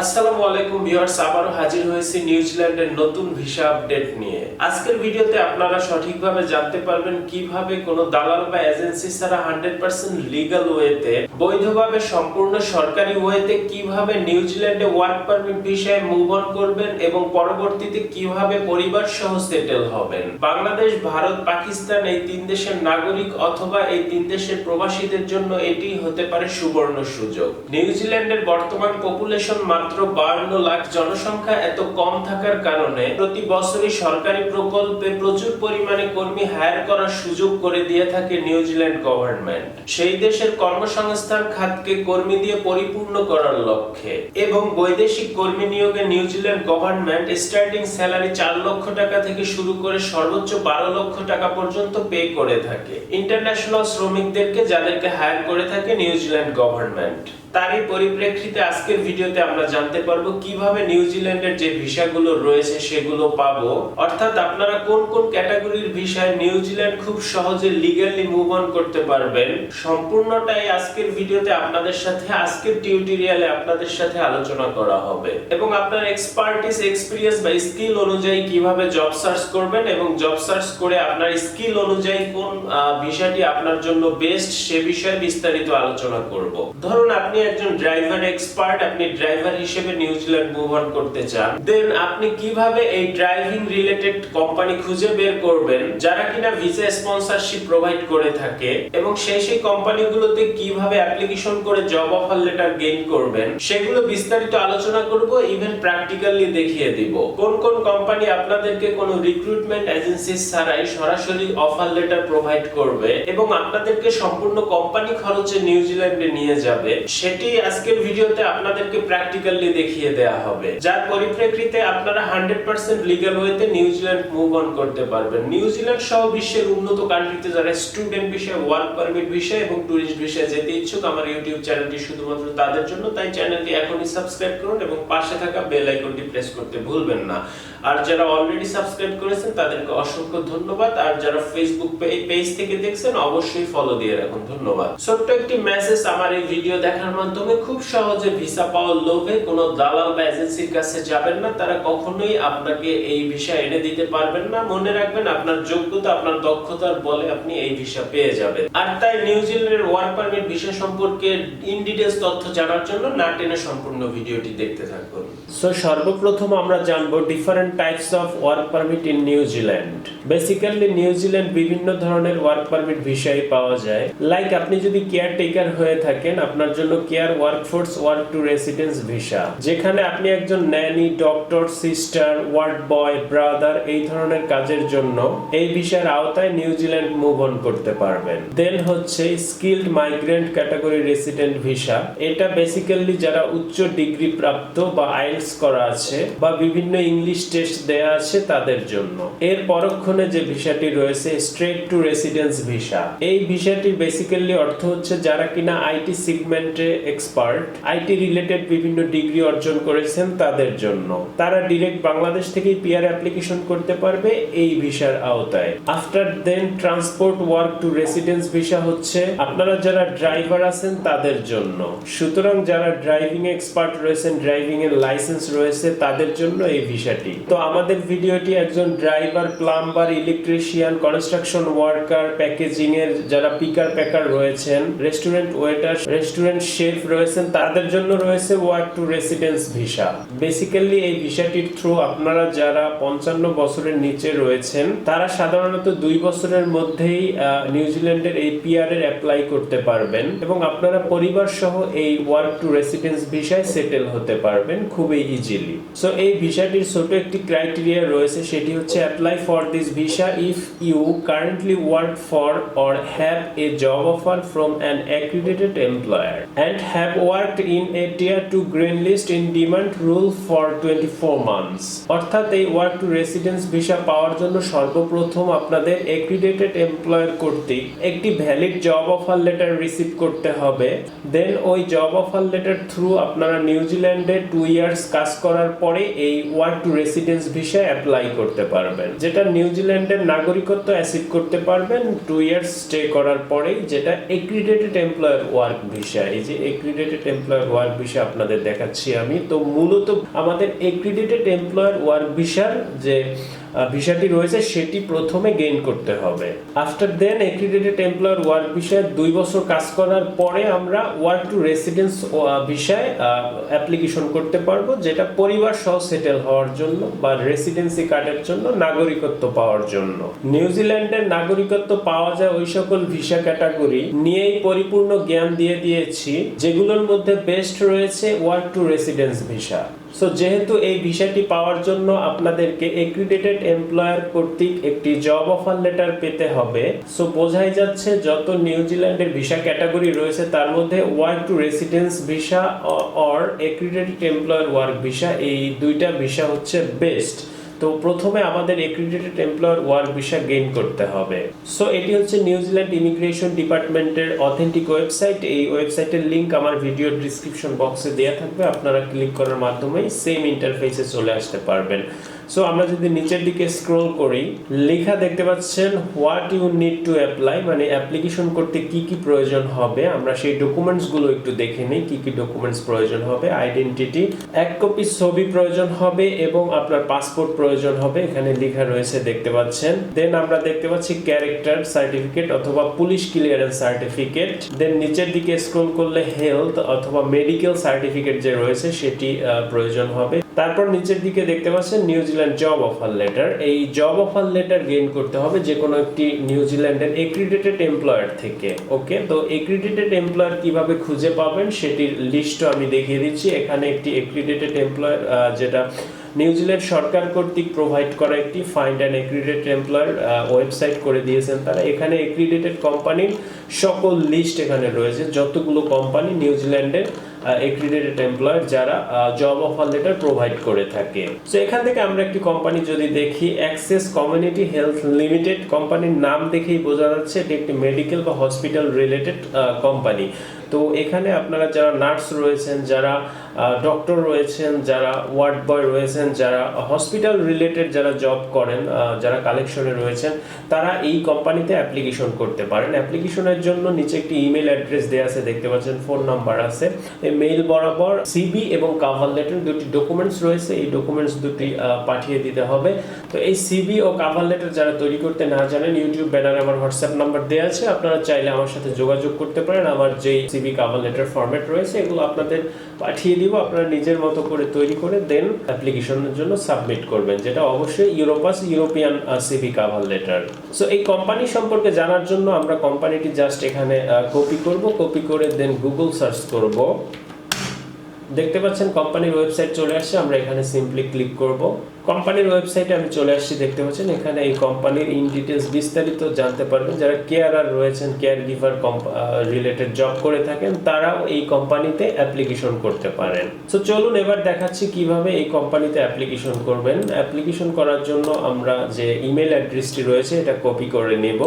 আসসালামু আলাইকুম ভিউয়ার্স, আবারও হাজির হয়েছি নিউজিল্যান্ডের নতুন ভিসা আপডেট নিয়ে। আজকের ভিডিওতে আপনারা সঠিকভাবে জানতে পারবেন কীভাবে দালাল বা এজেন্সি ছাড়া হান্ড্রেড পার্সেন্ট লিগাল ওয়েতে, বৈধভাবে সম্পূর্ণ সরকারি ওয়েতে কীভাবে নিউজিল্যান্ডে ওয়ার্ক পারমিট ভিসায় মুভ অন করবেন এবং পরবর্তীতে কীভাবে পরিবার সহ সেটেল হবেন। বাংলাদেশ, ভারত, পাকিস্তান এই তিন দেশের নাগরিক অথবা এই তিন দেশের প্রবাসীদের জন্য এটি হতে পারে সুবর্ণ সুযোগ। নিউজিল্যান্ডের বর্তমান পপুলেশন মাত্র বান্ন লাখ জনসংখ্যা এত কম থাকার কারণে প্রতি বছরই সরকারি প্রকল্পে প্রচুর পরিমাণে কর্মী হায়ার করার সুযোগ করে দিয়ে থাকে নিউজিল্যান্ড গভর্নমেন্ট। সেই দেশের কর্মসংস্থান খাতকে কর্মী দিয়ে পরিপূর্ণ করার লক্ষ্যে এবং বৈদেশিক কর্মী নিয়োগে নিউজিল্যান্ড গভর্নমেন্ট স্টার্টিং স্যালারি চার লক্ষ টাকা থেকে শুরু করে সর্বোচ্চ বারো লক্ষ টাকা পর্যন্ত পে করে থাকে। ইন্টারন্যাশনাল শ্রমিকদেরকে যাদেরকে হায়ার করে থাকে নিউজিল্যান্ড গভর্নমেন্ট। তারই পরিপ্রেক্ষিতে আজকের ভিডিওতে আমরা জানতে পারব কীভাবে নিউজিল্যান্ডের যে ভিসাগুলো রয়েছে সেগুলো পাবো। অর্থাৎ আপনারা কোন কোন ক্যাটাগরির ভিসায় নিউজিল্যান্ড খুব সহজে লিগ্যালি মুভ অন করতে পারবেন, সম্পূর্ণটাই আজকের ভিডিওতে আপনাদের সাথে, আজকের টিউটোরিয়ালে আপনাদের সাথে আলোচনা করা হবে। এবং আপনার এক্সপার্টিস এক্সপিরিয়েন্স বা স্কিল অনুযায়ী কীভাবে জব সার্চ করবেন এবং জব সার্চ করে আপনার স্কিল অনুযায়ী কোন ভিসাটি আপনার জন্য বেস্ট সে বিষয়ে বিস্তারিত আলোচনা করব। ধরুন আপনি একজন ড্রাইভার এক্সপার্ট আপনি ড্রাইভার হিসেবে নিউজিল্যান্ড মুভ অন করতে চান দেন আপনি কীভাবে এই ড্রাইভিং রিলেটেড কোম্পানি খুঁজে বের করবেন, যারা কিনা ভিসা স্পন্সরশিপ প্রোভাইড করে থাকে, এবং সেই সেই কোম্পানিগুলোতে কীভাবে অ্যাপ্লিকেশন করে জব অফার লেটার গেইন করবেন, সেগুলো বিস্তারিত আলোচনা করব ইভেন প্র্যাকটিক্যালি দেখিয়ে দিব। কোন কোন কোম্পানি আপনাদেরকে কোন রিক্রুটমেন্ট এজেন্সি ছাড়াই সরাসরি অফার লেটার প্রোভাইড করবে, এবং আপনাদেরকে সম্পূর্ণ কোম্পানি খরচে নিউজিল্যান্ডে নিয়ে যাবে, সেটি আজকের ভিডিওতে আপনাদেরকে প্র্যাকটিক্যালি দেখিয়ে দেওয়া হবে। যার পরিপ্রেক্ষিতে আপনারা হান্ড্রেড পার্সেন্ট লিগাল ওয়েতে নিউজিল্যান্ড মুভ অন করতে পারবেন। নিউজিল্যান্ড সহ বিশ্বের উন্নত কান্ট্রিতে যারা স্টুডেন্ট বিষয়ে ওয়ার্ক পারমিট বিষয়ে এবং টুরিস্ট বিষয়ে যেতে ইচ্ছুক, আমার ইউটিউব চ্যানেলটি শুধুমাত্র তাদের জন্য। তাই চ্যানেলটি এখনই সাবস্ক্রাইব করুন এবং পাশে থাকা বেল আইকনটি প্রেস করতে ভুলবেন না। আর যারা অলরেডি সাবস্ক্রাইব করেছেন, তাদেরকে অসংখ্য ধন্যবাদ। আর যারা ফেসবুক পেজ থেকে দেখছেন, অবশ্যই ফলো দিয়ে রাখুন। ধন্যবাদ। ছোট্ট একটি মেসেজ আমার এই ভিডিও দেখার মাধ্যমে খুব সহজে ভিসা পাওয়ার লোভে কোনো দালাল বা এজেন্সির কাছে যাবেন না, তারা কখনোই আপনাকে এই ভিসা এনে দিতে পারবেন না। মনে রাখবেন, আপনার যোগ্যতা, আপনার দক্ষতার বলে আপনি এই ভিসা পেয়ে যাবেন। আর তাই নিউজিল্যান্ডের ওয়ার্ক পারমিট ভিসা সম্পর্কে ইন ডিটেলস তথ্য জানার জন্য না সম্পূর্ণ ভিডিওটি দেখতে থাকুন। সো সর্বপ্রথম আমরা জানব different types of work permit in New Zealand basically New Zealand বিভিন্ন ধরনের ওয়ার্ক পারমিট ভিসাই পাওয়া যায়। লাইক আপনি যদি কেয়ার টেকার হয়ে থাকেন, আপনার জন্য care workforce work to residence visa যেখানে আপনি একজন nanny doctor sister ward boy brother এই ধরনের কাজের জন্য এই ভিসার আওতায় নিউজিল্যান্ড মুভ অন করতে পারবেন। দেন হচ্ছে skilled migrant category resident visa এটা বেসিক্যালি যারা উচ্চ ডিগ্রি প্রাপ্ত বা আইএলস করা আছে বা বিভিন্ন ইংলিশ টেস্ট দেয়া আছে তাদের জন্য। এর পরক্ষণে যে ভিসাটি রয়েছে স্ট্রেট টু রেসিডেন্স ভিসা এই ভিসাটি বেসিক্যালি অর্থ হচ্ছে যারা কিনা আইটি সিগমেন্টে এক্সপার্ট আইটি রিলেটেড বিভিন্ন ডিগ্রি অর্জন করেছেন তাদের জন্য। তারা ডিরেক্ট বাংলাদেশ থেকেই পিআর অ্যাপ্লিকেশন করতে পারবে এই ভিসার আওতায়। After then transport work to residence visa হচ্ছে। আপনারা যারা ড্রাইভার আছেন, তাদের জন্য। সুতরাং যারা ড্রাইভিং এক্সপার্ট রয়েছেন ড্রাইভিং এর লাইসেন্স রয়েছে, তাদের জন্য এই ভিসাটি। তো আমাদের ভিডিওটি একজন driver plumber electrician construction worker packaging এর যারা পিকার প্যাকার রয়েছেন রেস্টুরেন্ট ওয়েটার রেস্টুরেন্ট শেফ রয়েছেন, তাদের জন্য রয়েছে work to residence visa basically এই ভিসাটির থ্রু আপনারা যারা পঞ্চান্ন বছরের নিচে রয়েছেন, তারা সাধারণত দুই বছরের মধ্যেই নিউজিল্যান্ডের এই পিআর এর অ্যাপ্লাই করতে পারবেন এবং আপনারা পরিবার সহ এই ওয়ার্ক টু রেসিডেন্স ভিসায় সেটেল হতে পারবেন খুবই ইজিলি সো এই ভিসাটির ছোট একটি ক্রাইটেরিয়া রয়েছে, সেটি হচ্ছে apply for this visa if you currently work for or have a job offer from an accredited employer and have worked in a tier 2 green list in demand rule for 24 months. অর্থাৎ এই work to residence visa পাওয়ার জন্য সর্বপ্রথম আপনাদের accredited employer কর্তৃক একটি valid job offer letter receive করতে হবে। দেন ওই জব অফার লেটার থ্রু আপনারা নিউজিল্যান্ডে টু ইয়ার্স কাজ করার পরে এই work to residence visa apply করতে পারবেন। যেটা নিউজিল্যান্ডের নাগরিকত্ব অ্যাসিভ করতে পারবেন টু ইয়ার্স স্টে করার পরেই, যেটা এক্রিডেটেড এমপ্লয়ার ওয়ার্ক ভিসা এই যে এক্রিডেটেড এমপ্লয়ার ওয়ার্ক ভিসা আপনাদের দেখা দেখাচ্ছি আমি। তো মূলত আমাদের এক্রিডিটেড এমপ্লয়ার ওয়ার্ক ভিসার যে ভিসাটি রয়েছে, সেটি প্রথমে গেইন করতে হবে। After then accredited employer work ভিসায় দুই বছর কাজ করার পরে আমরা ওয়ার্ক টু রেসিডেন্স ভিসায় অ্যাপ্লিকেশন করতে পারব, যেটা পরিবার সহ সেটেল হওয়ার জন্য বা রেসিডেন্সি কার্ডের জন্য নাগরিকত্ব পাওয়ার জন্য। নিউজিল্যান্ডের নাগরিকত্ব পাওয়া যায় ওই সকল ভিসা ক্যাটাগরি নিয়েই পরিপূর্ণ জ্ঞান দিয়ে দিয়েছি, যেগুলোর মধ্যে বেস্ট রয়েছে work to residence visa so যেহেতু এই ভিসাটি পাওয়ার জন্য আপনাদেরকে এক্রিডেটেড এমপ্লয়ার কর্তৃক একটি জব অফার লেটার পেতে হবে সো বোঝাই যাচ্ছে যত নিউজিল্যান্ডের ভিসা ক্যাটাগরি রয়েছে, তার মধ্যে work to residence visa or accredited employer work visa, এই দুইটা ভিসা হচ্ছে বেস্ট তো প্রথমে আমাদের accredited employer work visa gain করতে হবে। সো এটি হচ্ছে নিউজিল্যান্ড ইমিগ্রেশন ডিপার্টমেন্টের অথেন্টিক ওয়েবসাইট এই ওয়েবসাইটের লিংক আমার ভিডিও ডিসক্রিপশন বক্সে দেওয়া থাকবে। আপনারা ক্লিক করার মাধ্যমে সেম ইন্টারফেসে চলে আসতে পারবেন। সো আমরা যদি নিচের দিকে স্ক্রল করি, লেখা দেখতে পাচ্ছেন what you need to apply মানে অ্যাপ্লিকেশন করতে কি কি প্রয়োজন হবে, আমরা সেই ডকুমেন্টসগুলো একটু দেখে নিই, কি কি ডকুমেন্টস প্রয়োজন হবে আইডেন্টিটি এক কপি ছবি প্রয়োজন হবে এবং আপনার পাসপোর্ট প্রয়োজন হবে, এখানে লেখা রয়েছে দেখতে পাচ্ছেন। দেন আমরা দেখতে পাচ্ছি ক্যারেক্টার সার্টিফিকেট অথবা পুলিশ ক্লিয়ারেন্স সার্টিফিকেট দেন নিচের দিকে স্ক্রল করলে হেলথ অথবা মেডিকেল সার্টিফিকেট যে রয়েছে, সেটি প্রয়োজন হবে। তারপর নিচের দিকে দেখতে পাচ্ছেন New Zealand job offer letter. এই জব অফার লেটার গেইন করতে হবে যে কোনো একটি নিউজিল্যান্ডের এক্রিডিটেড এমপ্লয়ার থেকে ওকে তো এক্রিডিটেড এমপ্লয়ার কীভাবে খুঁজে পাবেন সেটির লিস্টও আমি দেখিয়ে দিচ্ছি। এখানে একটি এক্রিডিটেড এমপ্লয়ার যেটা নিউজিল্যান্ড সরকার কর্তৃক প্রোভাইড করা একটি find and accredited employer website করে দিয়েছেন তারা। এখানে এক্রিডিটেড কোম্পানির সকল লিস্ট এখানে রয়েছে। যতগুলো কোম্পানি নিউজিল্যান্ডের এক্রিডিটেড এমপ্লয়ার যারা জব অফার লেটার প্রোভাইড করে থাকে। সো এখান থেকে আমরা একটি কোম্পানি যদি দেখি অ্যাক্সেস কমিউনিটি হেলথ লিমিটেড কোম্পানির নাম দেখেই বোঝা যাচ্ছে, এটি একটি মেডিকেল বা হসপিটাল রিলেটেড কোম্পানি তো এখানে আপনারা যারা নার্স রয়েছেন, যারা ডক্টর রয়েছেন, যারা ওয়ার্ড বয় রয়েছেন, যারা হসপিটাল রিলেটেড যারা জব করেন যারা কালেকশনে রয়েছেন, তারা এই কোম্পানিতে অ্যাপ্লিকেশন করতে পারেন। অ্যাপ্লিকেশনের জন্য নিচে একটি ইমেল অ্যাড্রেস দেওয়া আছে, দেখতে পাচ্ছেন, ফোন নাম্বার আছে। এই মেইল বরাবর সিবি এবং কাভার লেটার দুটি ডকুমেন্টস রয়েছে, এই ডকুমেন্টস দুটি পাঠিয়ে দিতে হবে। তো এই সিবি ও কাভার লেটার যারা তৈরি করতে না জানেন, ইউটিউব ব্যানারে আমার হোয়াটসঅ্যাপ নাম্বার দেওয়া আছে, আপনারা চাইলে আমার সাথে যোগাযোগ করতে পারেন। আমার যেই সিবি কাভার লেটার ফরম্যাট রয়েছে, এগুলো আপনাদের পাঠিয়ে দিব, আপনারা নিজের মতো করে তৈরি করে দেন অ্যাপ্লিকেশনের জন্য সাবমিট করবেন, যেটা অবশ্যই Europass European CV cover letter so এই কোম্পানি সম্পর্কে জানার জন্য আমরা কোম্পানিটি জাস্ট এখানে কপি করব কপি করে দেন গুগল সার্চ করব। দেখতে পাচ্ছেন কোম্পানির ওয়েবসাইট চলে আসছে, আমরা এখানে সিম্পলি ক্লিক করব। কোম্পানির ওয়েবসাইটে আমি চলে আসছি, দেখতে পাচ্ছেন, এখানে এই কোম্পানির ইন ডিটেলস বিস্তারিত জানতে পারবেন। যারা কেয়ারার রয়েছেন কেয়ার গিভার রিলেটেড জব করে থাকেন, তারাও এই কোম্পানিতে অ্যাপ্লিকেশন করতে পারেন। সো চলুন এবার দেখাচ্ছি কীভাবে এই কোম্পানিতে অ্যাপ্লিকেশন করবেন। অ্যাপ্লিকেশন করার জন্য আমরা যে ইমেল অ্যাড্রেসটি রয়েছে, এটা কপি করে নেব।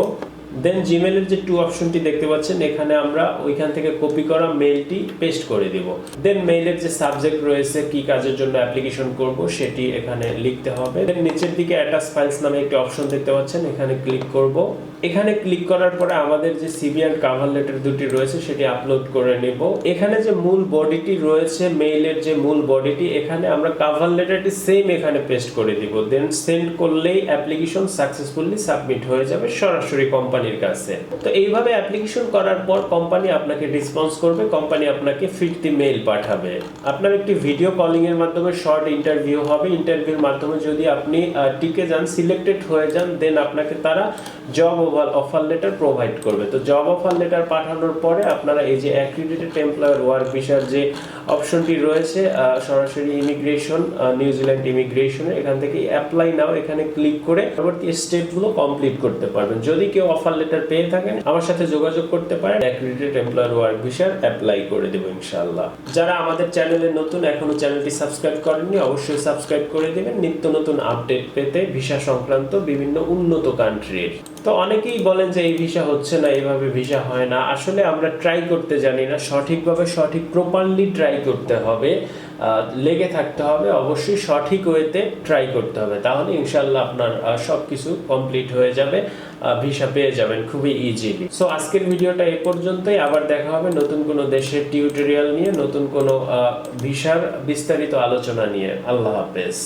দেন জিমেলের যে টু অপশনটি দেখতে পাচ্ছেন, এখানে আমরা ওইখান থেকে কপি করা মেইলটি পেস্ট করে দেব। দেন মেইলের যে সাবজেক্ট রয়েছে, কি কাজের জন্য অ্যাপ্লিকেশন করব, সেটি এখানে লিখতে হবে। দেন নিচের দিকে অ্যাটাচ ফাইলস নামে একটি অপশন দেখতে পাচ্ছেন, এখানে ক্লিক করব। এখানে ক্লিক করার পরে আমাদের যে সিবি অ্যান্ড কাভার লেটার দুটি রয়েছে, সেটি আপলোড করে নেব। এখানে যে মূল বডিটি রয়েছে মেইলের যে মূল বডিটি এখানে আমরা কাভার লেটারটি সেম এখানে পেস্ট করে দিব। দেন সেন্ড করলেই অ্যাপ্লিকেশন সাকসেসফুলি সাবমিট হয়ে যাবে সরাসরি কোম্পানির কাছে। তো এইভাবে অ্যাপ্লিকেশন করার পর কোম্পানি আপনাকে রেসপন্স করবে কোম্পানি আপনাকে ফিরতি মেইল পাঠাবে। আপনার একটি ভিডিও কলিং এর মাধ্যমে শর্ট ইন্টারভিউ হবে। ইন্টারভিউর মাধ্যমে যদি আপনি টিকে যান সিলেক্টেড হয়ে যান দেন আপনাকে তারা জব অফার লেটার প্রোভাইড করবে। তো জব অফার লেটার পাঠানোর পরে আপনারা এই যে অ্যাক্রিডিটেড এমপ্লয়ার ওয়ার্ক ভিসার যে অপশনটি রয়েছে সরাসরি ইমিগ্রেশন নিউজিল্যান্ড ইমিগ্রেশনে এখান থেকে অ্যাপ্লাই নাও এখানে ক্লিক করে পরবর্তী স্টেপগুলো কমপ্লিট করতে পারবেন। যদি কেউ অফার লেটার পেয়ে থাকেন, আমার সাথে যোগাযোগ করতে পারেন অ্যাক্রিডিটেড এমপ্লয়ার ওয়ার্ক ভিসার অ্যাপ্লাই করে দেবো ইনশাআল্লাহ। যারা আমাদের চ্যানেলে নতুন, এখনও চ্যানেলটি সাবস্ক্রাইব করেননি, অবশ্যই সাবস্ক্রাইব করে দেবেন। নিত্য নতুন আপডেট পেতে ভিসা সংক্রান্ত বিভিন্ন উন্নত কান্ট্রির তো অনেকেই বলেন যে এই ভিসা হচ্ছে না, এইভাবে ভিসা হয় না। আসলে আমরা ট্রাই করতে জানি না, সঠিকভাবে সঠিক প্রপারলি ট্রাই করতে হবে লেগে থাকতে হবে, অবশ্যই সঠিক ওয়েতে ট্রাই করতে হবে। তাহলে ইনশাল্লাহ আপনার সব কিছু কমপ্লিট হয়ে যাবে ভিসা পেয়ে যাবেন খুবই ইজিলি সো আজকের ভিডিওটা এ পর্যন্তই। আবার দেখা হবে নতুন কোনো দেশের টিউটোরিয়াল নিয়ে, নতুন কোনো ভিসার বিস্তারিত আলোচনা নিয়ে। আল্লাহ হাফেজ।